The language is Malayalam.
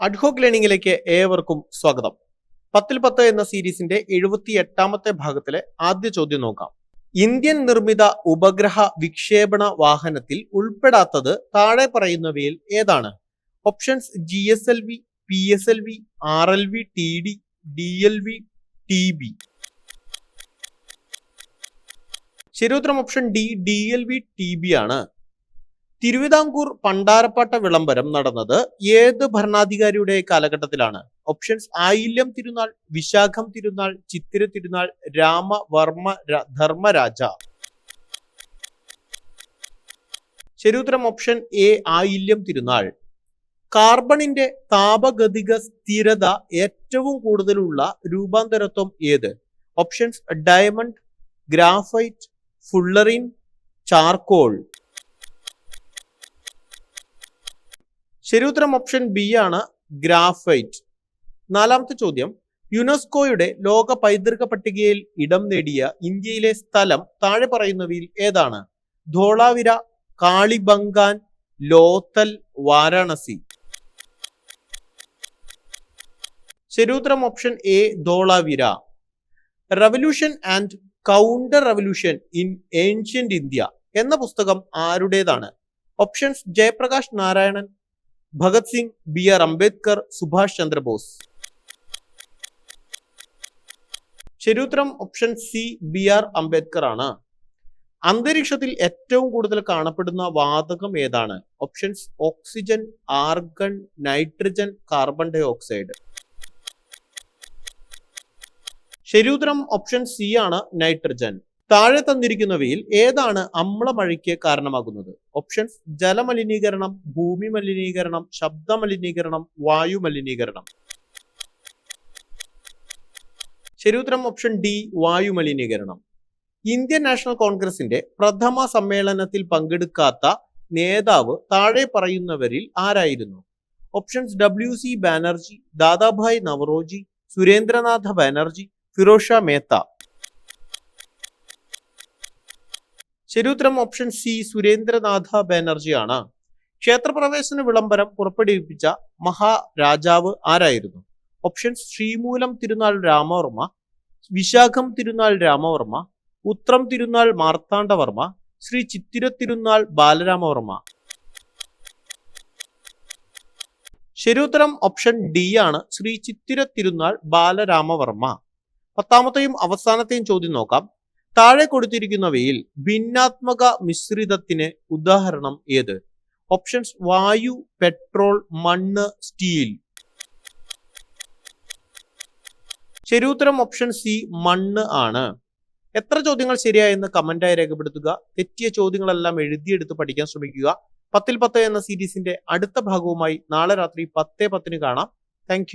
അഡ്ഹോക്ക് ലേണിംഗിലേക്ക് ഏവർക്കും സ്വാഗതം. പത്തിൽ പത്ത് എന്ന സീരീസിന്റെ എഴുപത്തി എട്ടാമത്തെ ഭാഗത്തിലെ ആദ്യ ചോദ്യം നോക്കാം. ഇന്ത്യൻ നിർമ്മിത ഉപഗ്രഹ വിക്ഷേപണ വാഹനത്തിൽ ഉൾപ്പെടാത്തത് താഴെ പറയുന്നവയിൽ ഏതാണ്? Options G S L V P S L V R L V T D D L V T B. ശരിയുത്തരം option D D L V T B ആണ്. തിരുവിതാംകൂർ പണ്ടാരപ്പാട്ട വിളംബരം നടന്നത് ഏത് ഭരണാധികാരിയുടെ കാലഘട്ടത്തിലാണ്? ഓപ്ഷൻസ് ആയില്യം തിരുനാൾ വിശാഖം തിരുനാൾ ചിത്തിര തിരുനാൾ രാമവർമ്മ ധർമ്മരാജ. ശരിയുത്തരം ഓപ്ഷൻ എ ആയില്യം തിരുനാൾ. കാർബണിന്റെ താപഗതിക സ്ഥിരത ഏറ്റവും കൂടുതലുള്ള രൂപാന്തരത്വം ഏത്? Options diamond graphite fullerene charcoal. ശരിയുത്തരം ഓപ്ഷൻ ബി ആണ് ഗ്രാഫൈറ്റ്. നാലാമത്തെ ചോദ്യം യുനെസ്കോയുടെ ലോക പൈതൃക പട്ടികയിൽ ഇടം നേടിയ ഇന്ത്യയിലെ സ്ഥലം താഴെ പറയുന്നവയിൽ ഏതാണ്? ധോളാവിര കാളിബംഗാൻ ലോത്തൽ വാരാണസി. ശരിയുത്തരം option A Dholavira. Revolution and counter revolution in ancient India എന്ന പുസ്തകം ആരുടേതാണ്? Options Jayaprakash Narayanan Bhagat Singh B R Ambedkar Subhash Chandrabose ശരിയുത്തരം option C B R Ambedkar ആണ്. അന്തരീക്ഷത്തിൽ ഏറ്റവും കൂടുതൽ കാണപ്പെടുന്ന വാതകം ഏതാണ്? Options oxygen argon nitrogen carbon dye oxide ശരിയുത്തരം ഓപ്ഷൻ സി ആണ് നൈട്രജൻ താഴെ തന്നിരിക്കുന്നവയിൽ ഏതാണ് അമ്ലമഴയ്ക്ക് കാരണമാകുന്നത്? ഓപ്ഷൻസ് ജലമലിനീകരണം ഭൂമി മലിനീകരണം ശബ്ദ മലിനീകരണം വായു മലിനീകരണം ശരിയുത്തരം ഓപ്ഷൻ ഡി വായു മലിനീകരണം ഇന്ത്യൻ നാഷണൽ കോൺഗ്രസിന്റെ പ്രഥമ സമ്മേളനത്തിൽ പങ്കെടുക്കാത്ത നേതാവ് താഴെ പറയുന്നവരിൽ ആരായിരുന്നു? Options W C Banerjee Dadabhai Naoroji Surendranath Banerjee Pherozeshah Mehta. ശരിയുത്തരം ഓപ്ഷൻ സി സുരേന്ദ്രനാഥ ബാനർജിയാണ്. ക്ഷേത്രപ്രവേശന വിളംബരം പുറപ്പെടുവിപ്പിച്ച മഹാരാജാവ് ആരായിരുന്നു? ഓപ്ഷൻ ശ്രീമൂലം തിരുനാൾ രാമവർമ്മ വിശാഖം തിരുനാൾ രാമവർമ്മ ഉത്രം തിരുനാൾ മാർത്താണ്ഡവർമ്മ ശ്രീ ചിത്തിര തിരുനാൾ ബാലരാമവർമ്മ. ശരിയുത്തരം ഓപ്ഷൻ ഡി ആണ് ശ്രീ ചിത്തിര തിരുനാൾ ബാലരാമവർമ്മ. പത്താമത്തെയും അവസാനത്തെയും ചോദ്യം നോക്കാം. താഴെ കൊടുത്തിരിക്കുന്നവയിൽ ഭിന്നാത്മക മിശ്രിതത്തിന് ഉദാഹരണം ഏത്? ഓപ്ഷൻസ് വായു പെട്രോൾ മണ്ണ് സ്റ്റീൽ. ശരിയുത്തരം ഓപ്ഷൻ സി മണ്ണ് ആണ്. എത്ര ചോദ്യങ്ങൾ ശരിയായെന്ന് കമന്റായി രേഖപ്പെടുത്തുക. തെറ്റിയ ചോദ്യങ്ങളെല്ലാം എഴുതിയെടുത്ത് പഠിക്കാൻ ശ്രമിക്കുക. പത്തിൽ പത്ത് എന്ന സീരീസിന്റെ അടുത്ത ഭാഗവുമായി നാളെ രാത്രി പത്തേ പത്തിന് കാണാം. താങ്ക്